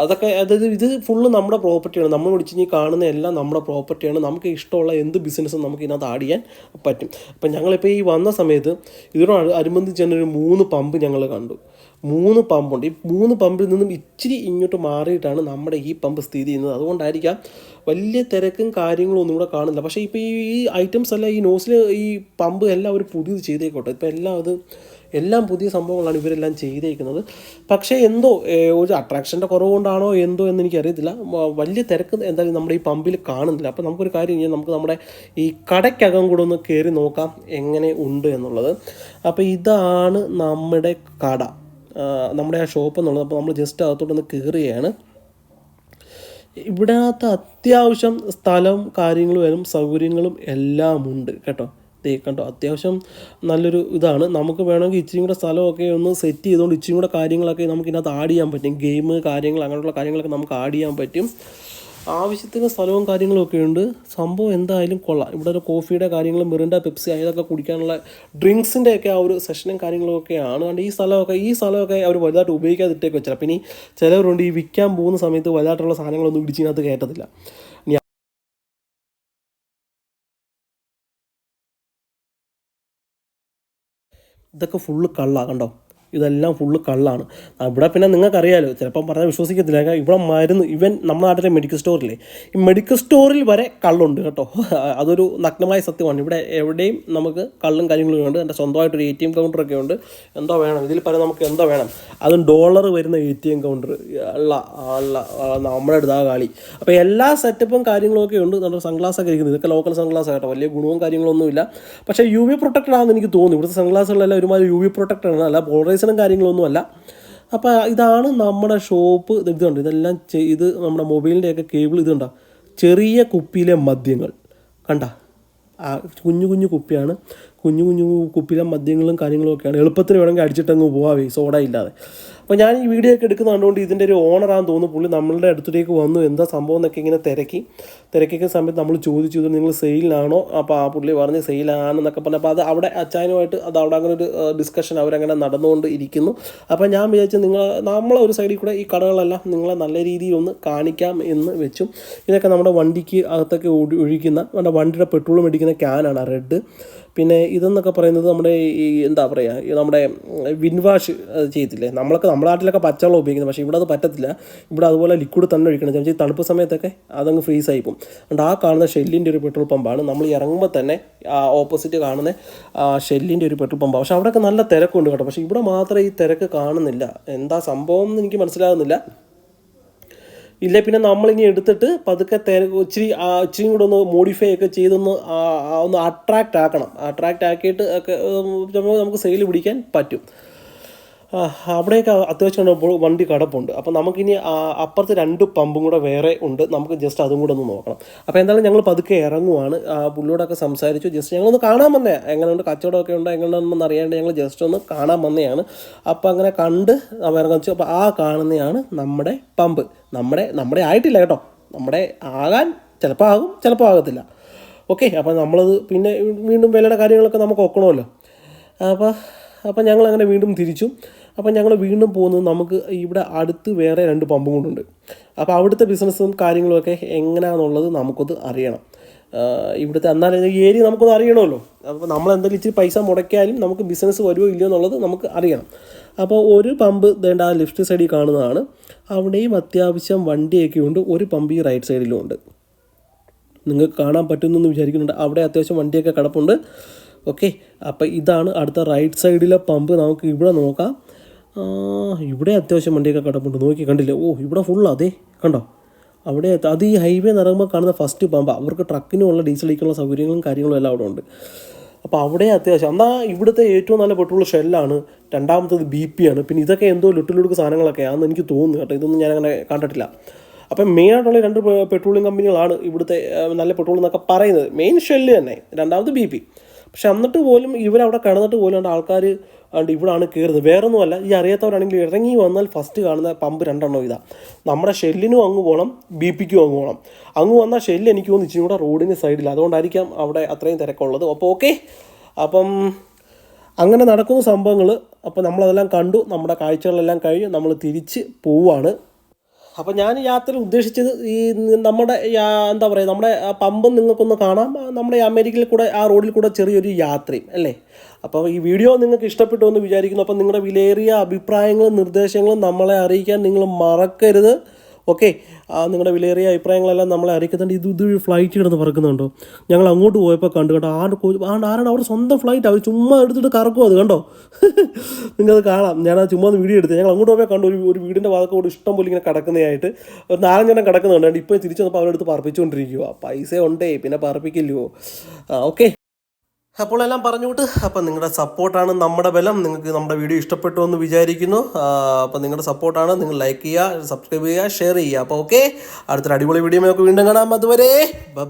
അതൊക്കെ അതായത് ഇത് ഫുള്ള് നമ്മുടെ പ്രോപ്പർട്ടിയാണ് നമ്മൾ വിളിച്ച് നീ കാണുന്ന എല്ലാം നമ്മുടെ പ്രോപ്പർട്ടിയാണ് നമുക്ക് ഇഷ്ടമുള്ള എന്ത് ബിസിനസ്സും നമുക്ക് ഇതിനകത്ത് ആഡ് ചെയ്യാൻ പറ്റും. അപ്പം ഞങ്ങളിപ്പോൾ ഈ വന്ന സമയത്ത് ഇതിനോട് അനുബന്ധിച്ച് തന്നെ ഒരു മൂന്ന് പമ്പ് ഞങ്ങൾ കണ്ടു. മൂന്ന് പമ്പുണ്ട് ഈ മൂന്ന് പമ്പിൽ നിന്നും ഇച്ചിരി ഇങ്ങോട്ട് മാറിയിട്ടാണ് നമ്മുടെ ഈ പമ്പ് സ്ഥിതി ചെയ്യുന്നത്. അതുകൊണ്ടായിരിക്കാം വലിയ തിരക്കും കാര്യങ്ങളും ഒന്നും ഇവിടെ കാണുന്നില്ല. പക്ഷേ ഇപ്പോൾ ഈ ഐറ്റംസ് എല്ലാം ഈ നോസിൽ ഈ പമ്പ് എല്ലാം അവർ പുതിയത് ചെയ്തേക്കോട്ടെ. ഇപ്പോൾ എല്ലാം അത് എല്ലാം പുതിയ സംഭവങ്ങളാണ് ഇവരെല്ലാം ചെയ്തേക്കുന്നത്. പക്ഷേ എന്തോ ഒരു അട്രാക്ഷന്റെ കുറവ് കൊണ്ടാണോ എന്തോ എന്ന് എനിക്കറിയത്തില്ല. വലിയ തിരക്ക് എന്തായാലും നമ്മുടെ ഈ പമ്പിൽ കാണുന്നില്ല. അപ്പോൾ നമുക്കൊരു കാര്യം ചെയ്യാം. നമുക്ക് നമ്മുടെ ഈ കടയ്ക്കകം കൂടെ ഒന്ന് കയറി നോക്കാം എങ്ങനെ ഉണ്ട് എന്നുള്ളത്. അപ്പോൾ ഇതാണ് നമ്മുടെ കട. നമ്മുടെ ആ ഷോപ്പ് എന്നുള്ളത്. അപ്പോൾ നമ്മൾ ജസ്റ്റ് അകത്തോട്ടൊന്ന് കയറുകയാണ് ഇവിടത്തെ അത്യാവശ്യം സ്ഥലവും കാര്യങ്ങളും സൗകര്യങ്ങളും എല്ലാം ഉണ്ട് കേട്ടോ? കണ്ടോ? അത്യാവശ്യം നല്ലൊരു ഇതാണ്. നമുക്ക് വേണമെങ്കിൽ ഇച്ചിരി കൂടെ സ്ഥലമൊക്കെ ഒന്ന് സെറ്റ് ചെയ്തുകൊണ്ട് ഇച്ചിരി കൂടെ കാര്യങ്ങളൊക്കെ നമുക്ക് ഇതിനകത്ത് ആഡ് ചെയ്യാൻ പറ്റും. ഗെയിം കാര്യങ്ങൾ അങ്ങനെയുള്ള കാര്യങ്ങളൊക്കെ നമുക്ക് ആഡ് ചെയ്യാൻ പറ്റും. ആവശ്യത്തിന് സ്ഥലവും കാര്യങ്ങളും ഒക്കെ ഉണ്ട്. സംഭവം എന്തായാലും കൊള്ളാം. ഇവിടെ ഒരു കോഫിയുടെ കാര്യങ്ങളും മിറിന്റെ പെപ്സി അതൊക്കെ കുടിക്കാനുള്ള ഡ്രിങ്ക്സിന്റെ ഒക്കെ ആ ഒരു സെഷനും കാര്യങ്ങളൊക്കെയാണ് ഒക്കെയാണ് കണ്ട് ഈ സ്ഥലമൊക്കെ ഈ സ്ഥലമൊക്കെ അവർ വലുതായിട്ട് ഉപയോഗിക്കാതിട്ടേക്ക് വെച്ചാൽ പിന്നെ ചിലവരുണ്ട് ഈ വിൽക്കാൻ പോകുന്ന സമയത്ത് വലുതായിട്ടുള്ള സാധനങ്ങളൊന്നും ഇടിച്ചിനകത്ത് കയറ്റത്തില്ല. ഇതൊക്കെ ഫുള്ള് കള്ളാ കണ്ടോ? ഇതെല്ലാം ഫുള്ള് കള്ളാണ്. ഇവിടെ പിന്നെ നിങ്ങൾക്കറിയാലോ ചിലപ്പം പറഞ്ഞാൽ വിശ്വസിക്കത്തില്ല. ഇവിടെ മരുന്ന് ഇവൻ നമ്മുടെ നാട്ടിലെ മെഡിക്കൽ സ്റ്റോറില്ലേ ഈ മെഡിക്കൽ സ്റ്റോറിൽ വരെ കള്ളുണ്ട് കേട്ടോ. [laughs] അതൊരു നഗ്നമായ സത്യമാണ്. ഇവിടെ എവിടെയും നമുക്ക് കള്ളും കാര്യങ്ങളും ഉണ്ട്. എന്റെ സ്വന്തമായിട്ടൊരു എ ടി എം കൗണ്ടറൊക്കെ ഉണ്ട്. എന്തോ വേണം. ഇതിൽ പറയാൻ നമുക്ക് എന്തോ വേണം. അതും ഡോളർ വരുന്ന എ ടി എം കൗണ്ടർ അല്ല അല്ല നമ്മുടെ അടുത്ത് ആ കാളി. അപ്പോൾ എല്ലാ സെറ്റപ്പും കാര്യങ്ങളും ഒക്കെ ഉണ്ട്. നമ്മുടെ സൺഗ്ലാസ് ഒക്കെ ഇരിക്കുന്നത്. ഇതൊക്കെ ലോക്കൽ സൺഗ്ലാസ് കേട്ടോ വലിയ ഗുണവും കാര്യങ്ങളൊന്നുമില്ല. പക്ഷേ യു വി പ്രൊട്ടക്റ്റഡ് ആണെന്ന് എനിക്ക് തോന്നുന്നു. ഇവിടുത്തെ സൺഗ്ലാസുകളെല്ലാം ഒരുമാതിരി യു വി പ്രൊട്ടക്റ്റഡ് ആണ്. അല്ല പോളറൈസറും കാര്യങ്ങളൊന്നും അല്ല അപ്പോൾ ഇതാണ് നമ്മുടെ ഷോപ്പ് ഇതുണ്ട് ഇതെല്ലാം ഇത് നമ്മുടെ മൊബൈലിന്റെയൊക്കെ കേബിൾ ഇതുണ്ടോ ചെറിയ കുപ്പിയിലെ മദ്യങ്ങൾ. കണ്ട? കുഞ്ഞു കുഞ്ഞു കുപ്പിയാണ്. കുഞ്ഞു കുഞ്ഞു കുപ്പിയിലെ മദ്യങ്ങളും കാര്യങ്ങളും ഒക്കെയാണ്. എളുപ്പത്തിന് വേണമെങ്കിൽ അടിച്ചിട്ടങ്ങ് പോവാവേ സോഡ ഇല്ലാതെ. അപ്പോൾ ഞാൻ ഈ വീഡിയോ ഒക്കെ എടുക്കുന്ന കണ്ടുകൊണ്ട് ഇതിന്റെ ഒരു ഓണറാന്ന് തോന്നുന്നു. പുള്ളി നമ്മളുടെ അടുത്തേക്ക് വന്നു. എന്താ സംഭവം എന്നൊക്കെ ഇങ്ങനെ തിരക്കി. തിരക്കിക്കുന്ന സമയത്ത് നമ്മൾ ചോദിച്ചു നിങ്ങൾ സെയിലാണോ അപ്പോൾ ആ പുള്ളി പറഞ്ഞ് സെയിലാണെന്നൊക്കെ പറഞ്ഞു. അപ്പോൾ അത് അവിടെ അച്ചായനുമായിട്ട് അത് അവിടെ അങ്ങനെ ഒരു ഡിസ്കഷൻ അവരങ്ങനെ നടന്നുകൊണ്ട് ഇരിക്കുന്നു. അപ്പോൾ ഞാൻ വിചാരിച്ചു നിങ്ങൾ നമ്മളെ ഒരു സൈഡിൽ കൂടെ ഈ കടകളെല്ലാം നിങ്ങളെ നല്ല രീതിയിൽ ഒന്ന് കാണിക്കാം എന്ന് വെച്ചു. ഇതൊക്കെ നമ്മുടെ വണ്ടിക്ക് അകത്തൊക്കെ ഒഴിക്കുന്ന നമ്മുടെ വണ്ടിയുടെ പെട്രോൾ മേടിക്കുന്ന ക്യാനാണ് റെഡ് പിന്നെ ഇതെന്നൊക്കെ പറയുന്നത് നമ്മുടെ ഈ എന്താ പറയുക നമ്മുടെ വിൻവാഷ് ചെയ്തില്ലേ? നമ്മളൊക്കെ നമ്മുടെ നാട്ടിലൊക്കെ പച്ചവെള്ളം ഉപയോഗിക്കുന്നത് പക്ഷേ ഇവിടെ അത് പറ്റത്തില്ല. ഇവിടെ അതുപോലെ ലിക്വിഡ് തന്നെ ഒഴിക്കണം. ചേച്ചി തണുപ്പ് സമയത്തൊക്കെ അതങ്ങ് ഫ്രീസ് ആയി പോകും. അതുകൊണ്ട് ആ കാണുന്ന ഷെല്ലിന്റെ ഒരു പെട്രോൾ പമ്പാണ് നമ്മൾ ഇറങ്ങുമ്പോൾ തന്നെ ആ ഓപ്പോസിറ്റ് കാണുന്ന ആ ഷെല്ലിന്റെ ഒരു പെട്രോൾ പമ്പാണ് പക്ഷേ അവിടെയൊക്കെ നല്ല തിരക്കുണ്ട് കേട്ടോ. പക്ഷേ ഇവിടെ മാത്രമേ ഈ തിരക്ക് കാണുന്നില്ല. എന്താ സംഭവം എന്ന് എനിക്ക് മനസ്സിലാകുന്നില്ല. ഇല്ല പിന്നെ നമ്മളിനി എടുത്തിട്ട് പതുക്കെ തിരക്ക് ഇച്ചിരി ഇച്ചിരി കൂടെ ഒന്ന് മോഡിഫൈ ഒക്കെ ചെയ്തൊന്ന് ഒന്ന് അട്രാക്റ്റ് ആക്കണം. അട്രാക്റ്റ് ആക്കിയിട്ട് ഒക്കെ നമുക്ക് സെയിൽ പിടിക്കാൻ പറ്റും. അവിടെയൊക്കെ അത്യാവശ്യം വണ്ടി കടപ്പുണ്ട്. അപ്പോൾ നമുക്കിനി അപ്പുറത്തെ രണ്ട് പമ്പും കൂടെ വേറെ ഉണ്ട്. നമുക്ക് ജസ്റ്റ് അതും കൂടെ ഒന്ന് നോക്കണം. അപ്പോൾ എന്തായാലും ഞങ്ങൾ പതുക്കെ ഇറങ്ങുവാണ്. പുള്ളിയോടൊക്കെ സംസാരിച്ചു. ജസ്റ്റ് ഞങ്ങളൊന്ന് കാണാൻ വന്നേ. എങ്ങനെയുണ്ട്? കച്ചവടമൊക്കെ ഉണ്ട്. എങ്ങനെയുണ്ടെന്ന് അറിയാണ്ട് ഞങ്ങൾ ജസ്റ്റ് ഒന്ന് കാണാൻ വന്നെയാണ്. അപ്പോൾ അങ്ങനെ കണ്ട് വെച്ചു. അപ്പോൾ ആ കാണുന്നതാണ് നമ്മുടെ പമ്പ്. നമ്മുടെ നമ്മുടെ ആയിട്ടില്ല കേട്ടോ. നമ്മുടെ ആകാൻ ചിലപ്പോൾ ആകും ചിലപ്പോൾ ആകത്തില്ല. ഓക്കെ അപ്പോൾ നമ്മളത് പിന്നെ വീണ്ടും വിലയുടെ കാര്യങ്ങളൊക്കെ നമുക്ക് ഒക്കണമല്ലോ. അപ്പോൾ അപ്പോൾ ഞങ്ങൾ അങ്ങനെ വീണ്ടും തിരിച്ചു. അപ്പോൾ ഞങ്ങൾ വീണ്ടും പോകുന്നത് നമുക്ക് ഇവിടെ അടുത്ത് വേറെ രണ്ട് പമ്പും കൊണ്ടുണ്ട്. അപ്പോൾ അവിടുത്തെ ബിസിനസ്സും കാര്യങ്ങളുമൊക്കെ എങ്ങനെയാണെന്നുള്ളത് നമുക്കത് അറിയണം. ഇവിടുത്തെ എന്നാലും ഈ ഏരിയ നമുക്കൊന്ന് അറിയണമല്ലോ. അപ്പോൾ നമ്മൾ എന്തെങ്കിലും ഇച്ചിരി പൈസ മുടക്കിയാലും നമുക്ക് ബിസിനസ് വരുമോ ഇല്ലയോ എന്നുള്ളത് നമുക്ക് അറിയണം. അപ്പോൾ ഒരു പമ്പ് വേണ്ട ആ ലെഫ്റ്റ് സൈഡിൽ കാണുന്നതാണ്. അവിടെയും അത്യാവശ്യം വണ്ടിയൊക്കെ ഉണ്ട്. ഒരു പമ്പ് ഈ റൈറ്റ് സൈഡിലും ഉണ്ട്. നിങ്ങൾക്ക് കാണാൻ എന്ന് വിചാരിക്കുന്നുണ്ട്. അവിടെ അത്യാവശ്യം വണ്ടിയൊക്കെ കിടപ്പുണ്ട്. ഓക്കെ അപ്പോൾ ഇതാണ് അടുത്ത റൈറ്റ് സൈഡിലെ പമ്പ് നമുക്ക് ഇവിടെ നോക്കാം. ഇവിടെ അത്യാവശ്യം വണ്ടിയൊക്കെ കിടപ്പുണ്ട്. നോക്കി കണ്ടില്ലേ? ഓ ഇവിടെ ഫുള്ളാണ് അതേ കണ്ടോ? അവിടെ അത് ഈ ഹൈവേ നിറങ്ങുമ്പോൾ കാണുന്ന ഫസ്റ്റ് പമ്പ് അവർക്ക് ട്രക്കിനുള്ള അടിക്കാനുള്ള സൗകര്യങ്ങളും കാര്യങ്ങളും എല്ലാം അവിടെ ഉണ്ട്. അപ്പോൾ അവിടെ അത്യാവശ്യം എന്നാൽ ഇവിടുത്തെ ഏറ്റവും നല്ല പെട്രോൾ ഷെല്ലാണ് രണ്ടാമത്തത് ബി പി ആണ്. പിന്നെ ഇതൊക്കെ എന്തോ ലുട്ടിലുടുക്ക് സാധനങ്ങളൊക്കെ ആണെന്ന് എനിക്ക് തോന്നുന്നു കേട്ടോ. ഇതൊന്നും ഞാൻ അങ്ങനെ കണ്ടിട്ടില്ല. അപ്പം മെയിൻ ആയിട്ടുള്ള രണ്ട് പെട്രോളിയം കമ്പനികളാണ് ഇവിടുത്തെ നല്ല പെട്രോൾ എന്നൊക്കെ പറയുന്നത്. മെയിൻ ഷെല്ല് തന്നെ. രണ്ടാമത് ബി പി പക്ഷെ എന്നിട്ട് പോലും ഇവരവിടെ കിടന്നിട്ട് പോലും ആൾക്കാർ ഉണ്ട് ഇവിടാണ് കയറുന്നത്. വേറൊന്നുമല്ല ഈ അറിയാത്തവരാണെങ്കിൽ ഇറങ്ങി വന്നാൽ ഫസ്റ്റ് കാണുന്ന പമ്പ് രണ്ടെണ്ണം ഇതാ. നമ്മുടെ ഷെല്ലിനും അങ്ങ് പോകണം ബി പിക്കും അങ്ങ് പോകണം അങ്ങ് വന്നാൽ ഷെല്ല് എനിക്ക് തോന്നുന്നു ഇച്ചിരി കൂടെ റോഡിന് സൈഡിൽ അതുകൊണ്ടായിരിക്കാം അവിടെ അത്രയും തിരക്കുള്ളത്. അപ്പോൾ ഓക്കെ അപ്പം അങ്ങനെ നടക്കുന്ന സംഭവങ്ങൾ അപ്പോൾ നമ്മളതെല്ലാം കണ്ടു. നമ്മുടെ കാഴ്ചകളെല്ലാം കഴിഞ്ഞ്. നമ്മൾ തിരിച്ച് പോവുകയാണ് അപ്പോൾ ഞാൻ യാത്ര ഉദ്ദേശിച്ചത് ഈ നമ്മുടെ എന്താ പറയുക നമ്മുടെ പമ്പം നിങ്ങൾക്കൊന്ന് കാണാം. നമ്മുടെ അമേരിക്കയിൽ കൂടെ ആ റോഡിൽ കൂടെ ചെറിയൊരു യാത്രയും അല്ലേ? അപ്പോൾ ഈ വീഡിയോ നിങ്ങൾക്ക് ഇഷ്ടപ്പെട്ടു എന്ന് വിചാരിക്കുന്നു. അപ്പോൾ നിങ്ങളുടെ വിലയേറിയ അഭിപ്രായങ്ങളും നിർദ്ദേശങ്ങളും നമ്മളെ അറിയിക്കാൻ നിങ്ങൾ മറക്കരുത്. ഓക്കെ നിങ്ങളുടെ വിലയേറിയ അഭിപ്രായങ്ങളെല്ലാം നമ്മളെ അറിയിക്കുന്നുണ്ട്. ഇത് ഇത് ഫ്ലൈറ്റ് കിടന്ന് പറക്കുന്നുണ്ടോ? ഞങ്ങൾ അങ്ങോട്ട് പോയപ്പോൾ കണ്ടു കേട്ടോ. ആണ്ട് ആരാണ് അവർ സ്വന്തം ഫ്ലൈറ്റ് അവർ ചുമ്മാ എടുത്തിട്ട് കറക്കും അത് കണ്ടോ? [laughs] നിങ്ങൾക്കത് കാണാം. ഞാൻ ചുമ്മാ ഒന്ന് വീഡിയോ എടുത്ത്. ഞങ്ങൾ അങ്ങോട്ട് പോയപ്പോൾ കണ്ടു ഒരു ഒരു വീടിന്റെ വാതക്കോട് ഇഷ്ടം പോലെ ഇങ്ങനെ കിടക്കുന്നതായിട്ട് ഒരു നാലഞ്ചെണ്ണം കിടക്കുന്നുണ്ട്. ഇപ്പോൾ തിരിച്ചു വന്നപ്പോൾ അവരെടുത്ത് പറപ്പിച്ചുകൊണ്ടിരിക്കുക പൈസ ഉണ്ടേ പിന്നെ പറപ്പിക്കില്ലയോ ഓക്കെ. അപ്പോൾ എല്ലാം പറഞ്ഞുകൊണ്ട് അപ്പം നിങ്ങളുടെ സപ്പോർട്ടാണ് നമ്മുടെ ബലം. നിങ്ങൾക്ക് നമ്മുടെ വീഡിയോ ഇഷ്ടപ്പെട്ടു എന്ന് വിചാരിക്കുന്നു. അപ്പം നിങ്ങളുടെ സപ്പോർട്ടാണ്. നിങ്ങൾ ലൈക്ക് ചെയ്യുക സബ്സ്ക്രൈബ് ചെയ്യുക ഷെയർ ചെയ്യുക. അപ്പോൾ ഓക്കെ അടുത്തൊരു അടിപൊളി വീഡിയോ നമുക്ക് വീണ്ടും കാണാം. അതുവരെ ബൈ